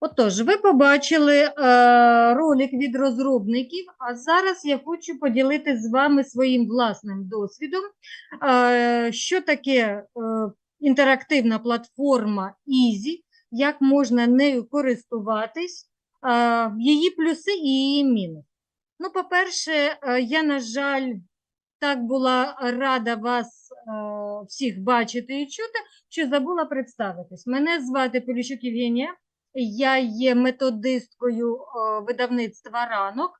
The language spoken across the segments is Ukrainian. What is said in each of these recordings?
Отож, ви побачили е, ролик від розробників, а зараз я хочу поділитися з вами своїм власним досвідом, е, що таке е, інтерактивна платформа Easy, як можна нею користуватись, е, її плюси і її мінуси. Ну, по-перше, е, я, на жаль, так була рада вас е, всіх бачити і чути, що забула представитись. Мене звати Поліщук Євгенія. Я є методисткою видавництва ранок.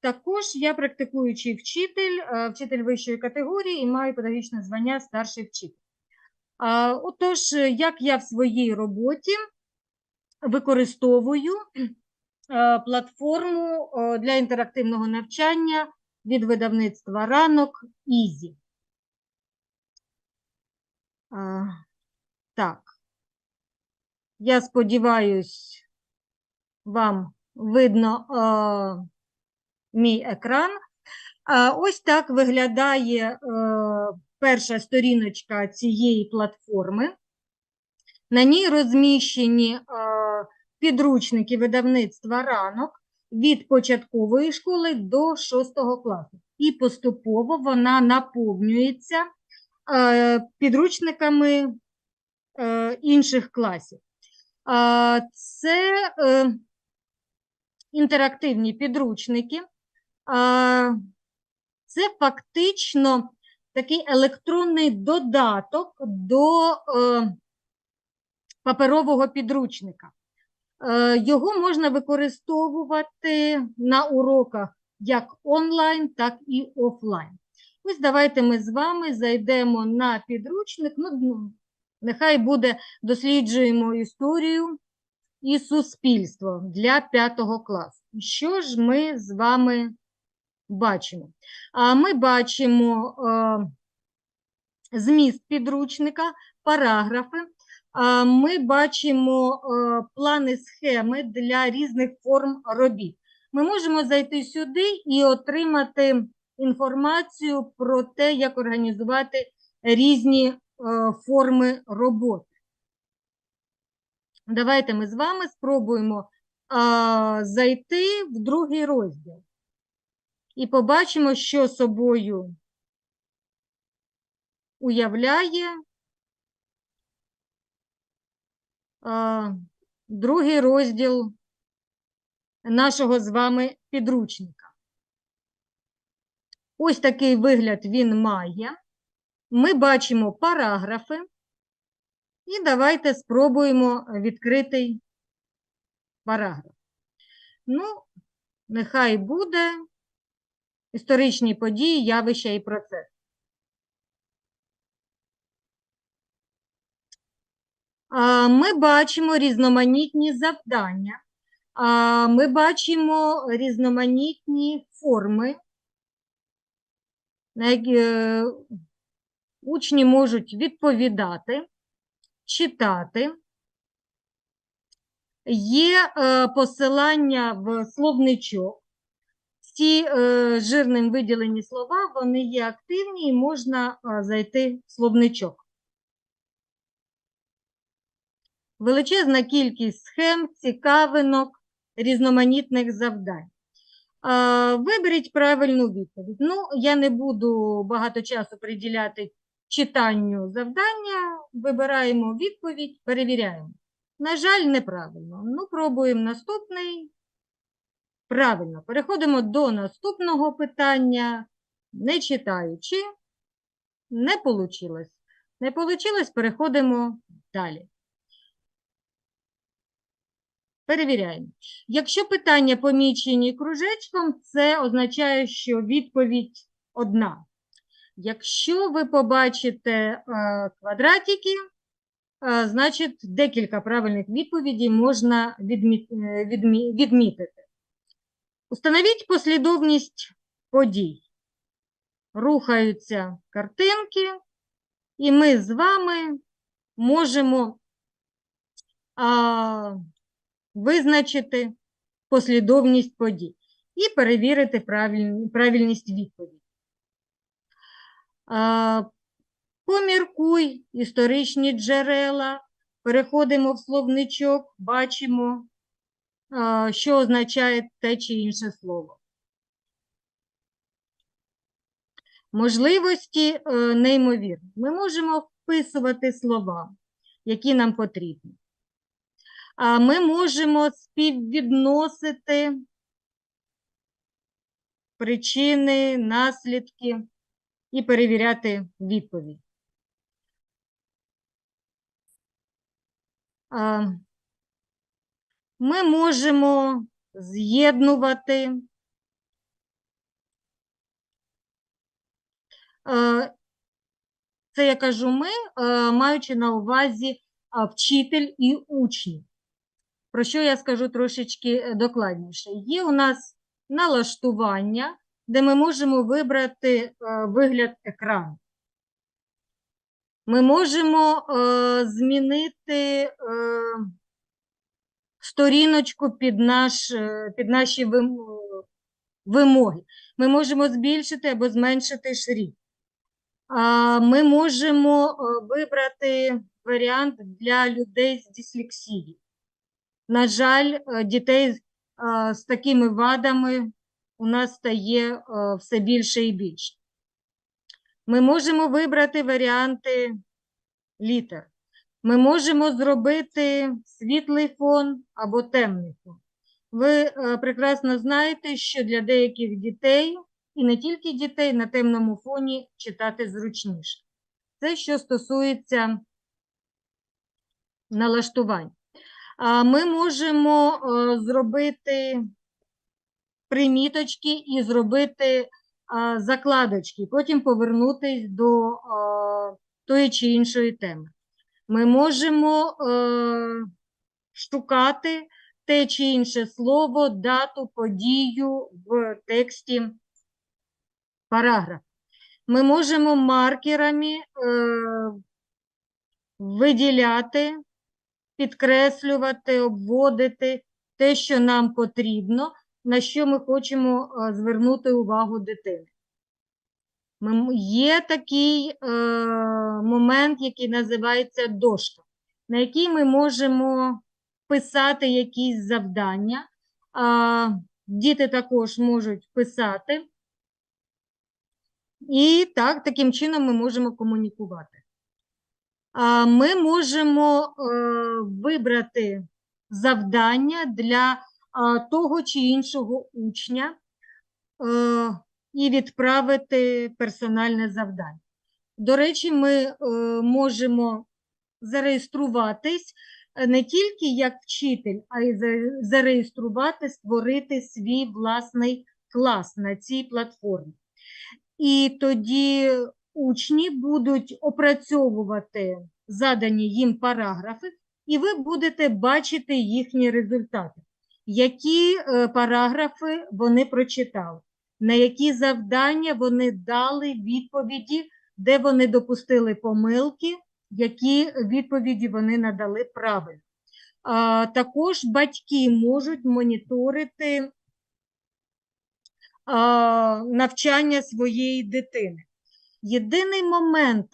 Також я практикуючий вчитель, е, вчитель вищої категорії і маю педагогічне звання старший вчитель. Отож, е, як я в своїй роботі використовую е, платформу для інтерактивного навчання від видавництва ранок Easy. Так. Я сподіваюсь, вам видно е, мій екран. А ось так виглядає е, перша сторіночка цієї платформи. На ній розміщені е, підручники видавництва ранок від початкової школи до 6 класу. І поступово вона наповнюється е, підручниками е, інших класів. Це е, інтерактивні підручники. Це фактично такий електронний додаток до е, паперового підручника. Е, Його можна використовувати на уроках як онлайн, так і офлайн. Ось давайте ми з вами зайдемо на підручник. Ну, Нехай буде досліджуємо історію і суспільство для п'ятого класу. Що ж ми з вами бачимо? А Ми бачимо е, зміст підручника, параграфи. А Ми бачимо е, плани схеми для різних форм робіт. Ми можемо зайти сюди і отримати інформацію про те, як організувати різні форми роботи. Давайте ми з вами спробуємо а, зайти в другий розділ і побачимо, що собою уявляє а, другий розділ нашого з вами підручника. Ось такий вигляд він має. Ми бачимо параграфи, і давайте спробуємо відкритий параграф. Ну, нехай буде історичні події, явища і процеси. Ми бачимо різноманітні завдання, ми бачимо різноманітні форми, Учні можуть відповідати, читати. Є е, посилання в словничок. Ці е, жирним виділені слова, вони є активні і можна е, зайти в словничок. Величезна кількість схем, цікавинок, різноманітних завдань. Виберіть правильну відповідь. Ну, я не буду багато часу приділяти читанню завдання, вибираємо відповідь, перевіряємо. На жаль, неправильно. Ну, пробуємо наступний. Правильно, переходимо до наступного питання, не читаючи. Не вийшло. Не вийшло, переходимо далі. Перевіряємо. Якщо питання помічені кружечком, це означає, що відповідь одна. Якщо ви побачите е, квадратики, е, значить декілька правильних відповідей можна. Е, відмі... відмітити. Установіть послідовність подій. Рухаються картинки, і ми з вами можемо визначити послідовність подій і перевірити правиль... правильність відповіді. Поміркуй історичні джерела, переходимо в словничок, бачимо що означає те чи інше слово. Можливості е, неймовірні. Ми можемо вписувати слова, які нам потрібні. А ми можемо співвідносити причини, наслідки і перевіряти відповідь. Ми можемо з'єднувати Це я кажу ми, маючи на увазі вчитель і учні. Про що я скажу трошечки е, докладніше. Є у нас налаштування, де ми можемо вибрати е, вигляд екрану. Ми можемо е, змінити е, сторіночку під, наш, під наші вимоги. Ми можемо збільшити або зменшити шрифт. Ми можемо вибрати варіант для людей з дислексією. На жаль, дітей з такими вадами у нас стає е, все більше і більше. Ми можемо вибрати варіанти літер. Ми можемо зробити світлий фон або темний фон. Ви е, прекрасно знаєте, що для деяких дітей, і не тільки дітей, на темному фоні читати зручніше. Це що стосується налаштувань. Ми можемо е, зробити приміточки і зробити а, закладочки, потім повернутись до а, тої чи іншої теми. Ми можемо е, шукати те чи інше слово, дату, подію в тексті параграф. Ми можемо маркерами е, виділяти, підкреслювати, обводити те, що нам потрібно, на що ми хочемо е, звернути увагу дитини. Є такий е, момент, який називається дошка, на якій ми можемо писати якісь завдання. А, діти також можуть писати. І так, таким чином ми можемо комунікувати. А, Ми можемо е, вибрати завдання для того чи іншого учня е, і відправити персональне завдання. До речі, ми е, можемо зареєструватись е, не тільки як вчитель, а й зареєструвати, створити свій власний клас на цій платформі. І тоді учні будуть опрацьовувати задані їм параграфи, і ви будете бачити їхні результати, які е, параграфи вони прочитали, на які завдання вони дали відповіді, де вони допустили помилки, які відповіді вони надали правильно. Також батьки можуть моніторити навчання своєї дитини. Єдиний момент,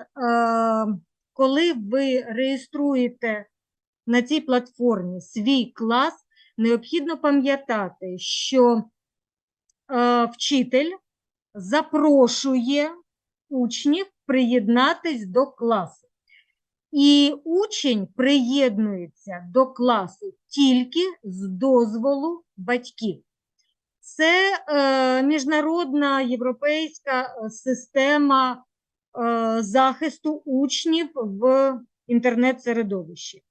коли ви реєструєте на цій платформі свій клас, необхідно пам'ятати, що а, вчитель запрошує учнів приєднатись до класу. І учень приєднується до класу тільки з дозволу батьків. Це е, міжнародна європейська е, система е, захисту учнів в інтернет-середовищі.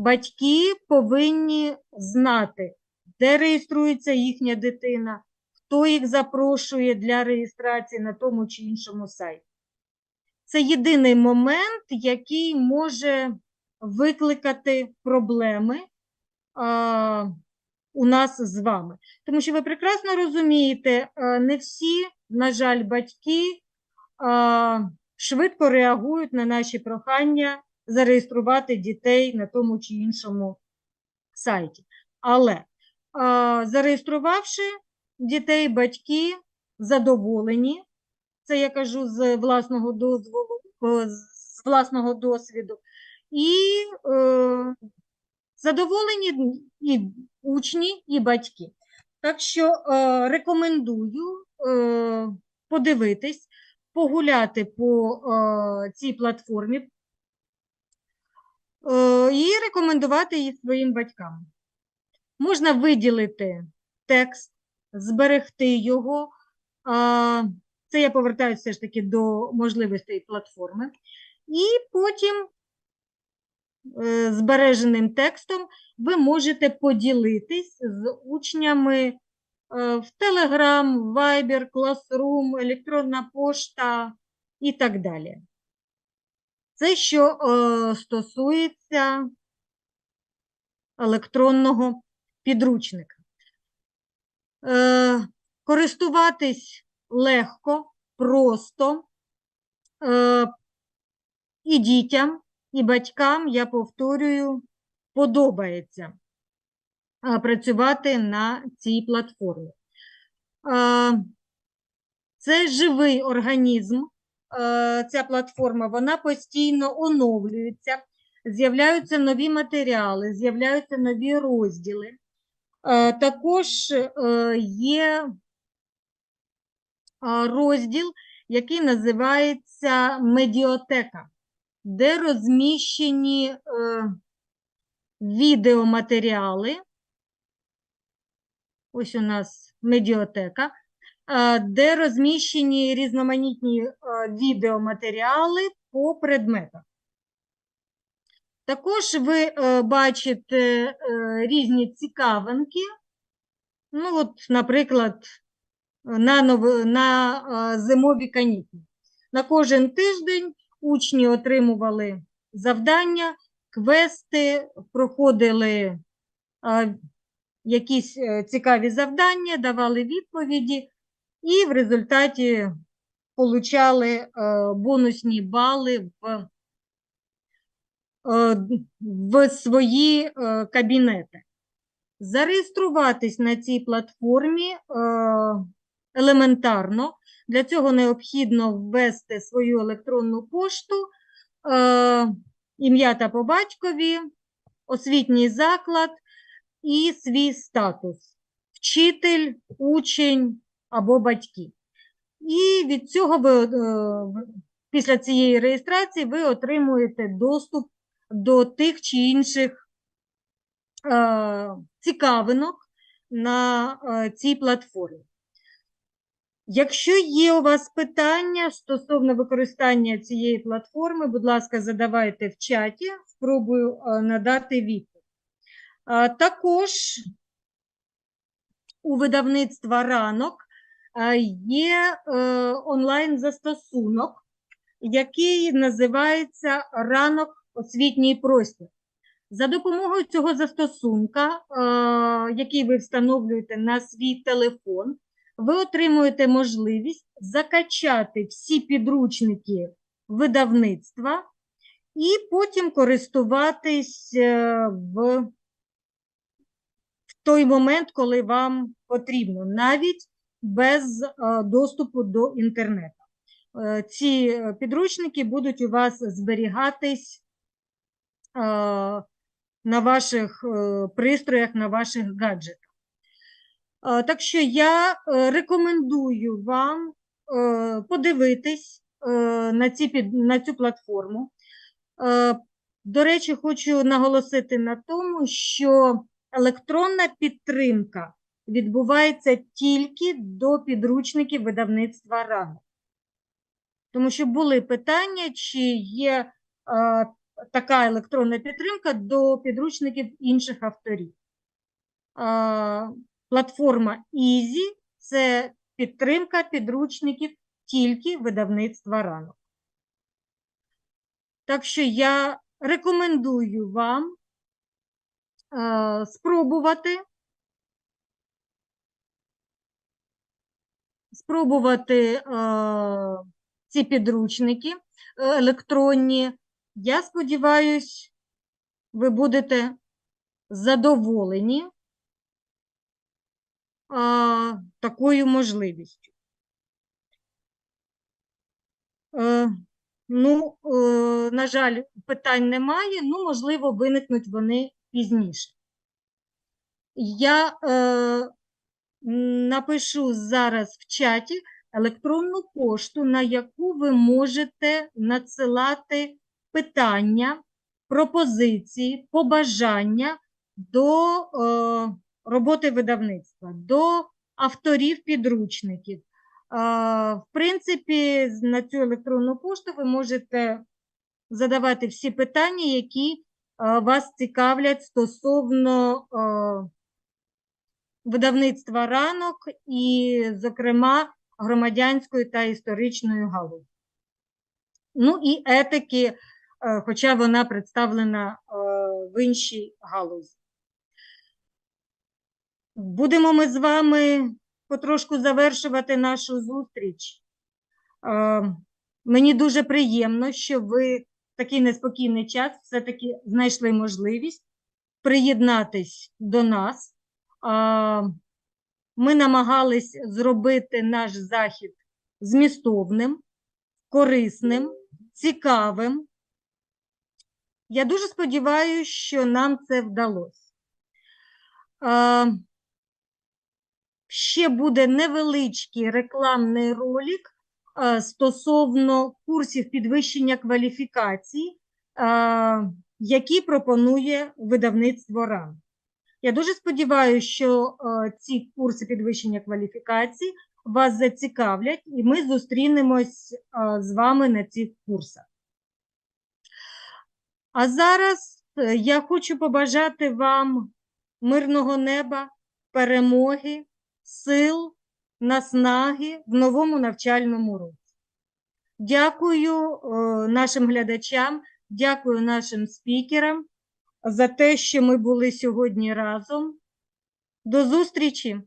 Батьки повинні знати, де реєструється їхня дитина, хто їх запрошує для реєстрації на тому чи іншому сайті. Це єдиний момент, який може викликати проблеми а, у нас з вами. Тому що ви прекрасно розумієте, а, не всі, на жаль, батьки а, швидко реагують на наші прохання зареєструвати дітей на тому чи іншому сайті. Але зареєструвавши дітей, батьки задоволені, це я кажу з власного дозволу, з власного досвіду, і е, задоволені і учні і батьки. Так що е, рекомендую е, подивитись, погуляти по е, цій платформі е, і рекомендувати її своїм батькам. Можна виділити текст, зберегти його. Це я повертаюся все ж таки до можливостей платформи. І потім е, збереженим текстом ви можете поділитись з учнями е, в Telegram, Viber, Classroom, електронна пошта і так далі. Це що е, стосується електронного підручника. Е, користуватись легко, просто е, і дітям, і батькам, я повторюю, подобається е, працювати на цій платформі. Е, це живий організм, ця платформа, вона постійно оновлюється, з'являються нові матеріали, з'являються нові розділи. Е, Також е, є е, розділ, який називається медіотека, де розміщені е, відеоматеріали. Ось у нас медіотека, е, де розміщені різноманітні е, відеоматеріали по предметах. Також ви е, бачите е, різні цікавинки. Ну, от, наприклад, на, нов... на е, зимові канікули. На кожен тиждень учні отримували завдання, квести, проходили е, якісь е, цікаві завдання, давали відповіді і в результаті получали е, бонусні бали в е, в свої е, кабінети. Зареєструватись на цій платформі елементарно. Для цього необхідно ввести свою електронну пошту, ім'я та по батькові, освітній заклад і свій статус вчитель, учень або батьки. І від цього ви, е, після цієї реєстрації ви отримуєте доступ до тих чи інших е, цікавинок на е, цій платформі. Якщо є у вас питання стосовно використання цієї платформи, будь ласка, задавайте в чаті, спробую надати відповідь. Також у видавництва ранок є е, онлайн-застосунок, який називається Ранок освітній простір. За допомогою цього застосунка, е, який ви встановлюєте на свій телефон, ви отримуєте можливість закачати всі підручники видавництва і потім користуватись е, в, в той момент, коли вам потрібно, навіть без е, доступу до інтернету. Е, Ці підручники будуть у вас зберігатись е, на ваших е, пристроях, на ваших гаджетах. Е, Так що я е, рекомендую вам е, подивитись е, на, ці, на цю платформу. Е, До речі, хочу наголосити на тому, що електронна підтримка відбувається тільки до підручників видавництва ранок. Тому що були питання, чи є е, така електронна підтримка до підручників інших авторів. Е, платформа Easy – це підтримка підручників тільки видавництва ранок. Так що я рекомендую вам е, спробувати спробувати е, ці підручники е, електронні. Я сподіваюсь, ви будете задоволені е, такою можливістю. Е, ну, е, на жаль, питань немає, ну, можливо, виникнуть вони пізніше. Я е, напишу зараз в чаті електронну пошту, на яку ви можете надсилати питання, пропозиції, побажання до е, роботи видавництва, до авторів підручників. Е, В принципі, на цю електронну пошту ви можете задавати всі питання, які е, вас цікавлять стосовно е, видавництва ранок і, зокрема, громадянської та історичної галузі. Ну і етики, е, хоча вона представлена е, в іншій галузі. Будемо ми з вами потрошку завершувати нашу зустріч. Е, Мені дуже приємно, що ви в такий неспокійний час все-таки знайшли можливість приєднатись до нас. Ми намагались зробити наш захід змістовним, корисним, цікавим. Я дуже сподіваюся, що нам це вдалося. Ще буде невеличкий рекламний ролик стосовно курсів підвищення кваліфікації, які пропонує видавництво РАН. Я дуже сподіваюся, що е, ці курси підвищення кваліфікації вас зацікавлять, і ми зустрінемось е, з вами на цих курсах. А зараз е, я хочу побажати вам мирного неба, перемоги, сил, наснаги в новому навчальному році. Дякую нашим глядачам, дякую нашим спікерам за те, що ми були сьогодні разом. До зустрічі!